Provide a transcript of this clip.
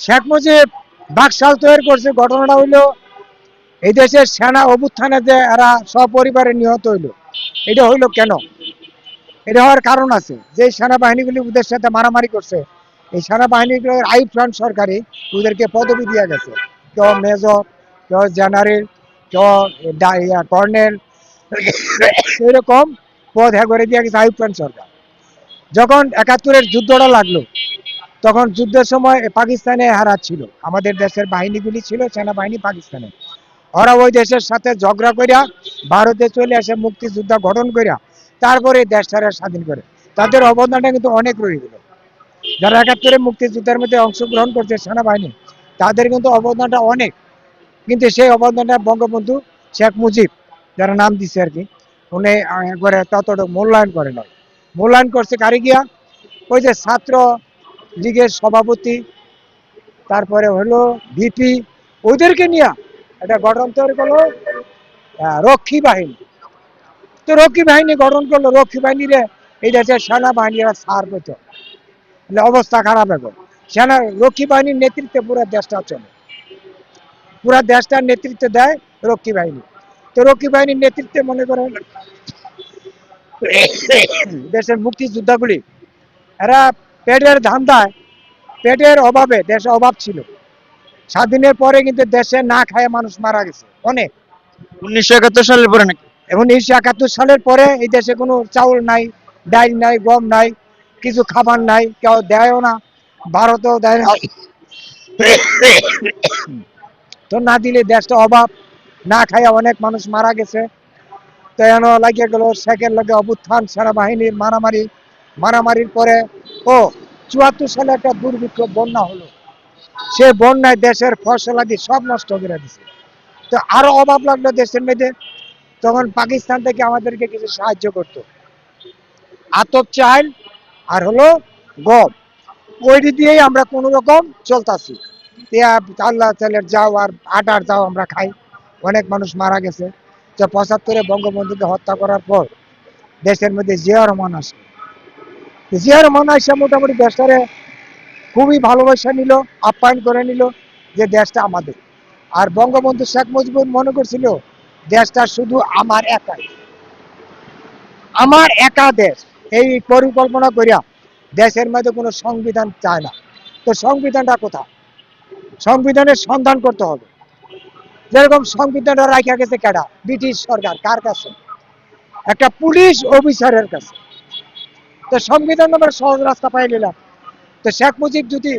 শেখ মুজিব বাকশাল তৈরি করছে, ঘটনাটা হইল এই দেশের সেনা অভ্যুত্থানে যে এরা সপরিবারে নিহত হইল, এটা হইল কেন? এটা হওয়ার কারণ আছে। যে সেনাবাহিনীগুলি ওদের সাথে মারামারি করছে, এই সেনাবাহিনীগুলোর আইব খান সরকারি ওদেরকে পদবি দিয়ে গেছে। কেউ মেজর, কেউ জেনারেল, কেউ কর্নেল এরকম পদ হ্যাঁ করে দিয়ে গেছে আইব খান সরকার। যখন একাত্তরের যুদ্ধটা লাগল তখন যুদ্ধের সময় পাকিস্তানে হারাচ্ছিল আমাদের দেশের বাহিনীগুলি ছিল সেনাবাহিনী পাকিস্তানে। ওরা ওই দেশের সাথে ঝগড়া করিয়া ভারতে চলে আসে মুক্তিযুদ্ধ গঠন করিয়া তারপরে দেশটারে স্বাধীন করে। তাদের অবদানটা কিন্তু অনেক রয়ে গেল। যারা একাত্তরে মুক্তিযুদ্ধের মধ্যে অংশগ্রহণ করছে সেনাবাহিনী তাদের কিন্তু অবদানটা অনেক। কিন্তু সেই অবদানটা বঙ্গবন্ধু শেখ মুজিব যারা নাম দিচ্ছে আর কি উনি আহ, একবারে ততটুকু মূল্যায়ন করে নয় মূল্যায়ন করছে কারি গিয়া ওই যে ছাত্র লীগের সভাপতি, তারপরে হলো ভিপি ওদেরকে নিয়ে একটা গঠন তৈরি করল রক্ষী বাহিনী। তো রক্ষী বাহিনী গঠন করল, রক্ষী বাহিনীর এই দেশের সেনাবাহিনীরা সার পেত অবস্থা খারাপ এখন। সেনা, রক্ষী বাহিনীর নেতৃত্বে পুরো দেশটা চলে। পুরো দেশটার নেতৃত্ব দেয় রক্ষী বাহিনী। তো রক্ষী বাহিনীর নেতৃত্বে মনে করেন দেশের মুক্তিযোদ্ধাগুলি, এরা পেটের ধান্দায় পেটের অভাবে দেশে অভাব ছিল। স্বাধীনের পরে কিন্তু দেশে না খায় মানুষ মারা গেছে। অনেক। উনিশশো একাত্তর সালের পরে নাকি? এবং উনিশশো একাত্তর সালের পরে এই দেশে কোনো চাউল নাই ডাইল নাই গম নাই কিছু খাবার নাই কেউ দেয়ও না ভারতেও দেয় না। তো না দিলে দেশটা অভাব না খাইয়া অনেক মানুষ মারা গেছে। তো এন লাগিয়ে গেল শেখের লগে অভ্যুত্থান সেনাবাহিনীর মারামারি মারামারির পরে ও চুয়াত্তর সালে একটা দুর্ভিক্ষ, বন্যা হলো। সে বন্যায় দেশের ফসলাদি সব নষ্ট করে দিছে। তো আরও অভাব লাগল দেশের মধ্যে। তখন পাকিস্তান থেকে আমাদেরকে কিছু সাহায্য করতো। আতপ চাল আর হলো গম। ওইটি দিয়েই আমরা কোনো রকম চলতাছি। আল্লাহ চালের যাও আর আটার যাও আমরা খাই। অনেক মানুষ মারা গেছে। তো পঁচাত্তরে বঙ্গবন্ধুকে হত্যা করার পর দেশের মধ্যে জিয়া রহমান আসে। জিয়া রহমান আসে মোটামুটি দেশটারে খুবই ভালোবাসা নিল, আপ্যায়ন করে নিল যে দেশটা আমাদের। আর বঙ্গবন্ধু শেখ মুজিবুর মনে করছিল, দেশটা শুধু আমার একাই। আমার একা দেশ। এই পরিকল্পনা করিয়া দেশের মধ্যে কোনো সংবিধান চায় না। তো সংবিধানটা কোথায়? সংবিধানের সন্ধান করতে হবে। যেরকম সংবিধানটা রাখা গেছে কেডা? ব্রিটিশ সরকার, কার কাছে? একটা পুলিশ অফিসারের কাছে। তো সংবিধান আমরা সহজ রাস্তা পাই নিলাম। তো শেখ মুজিব যদি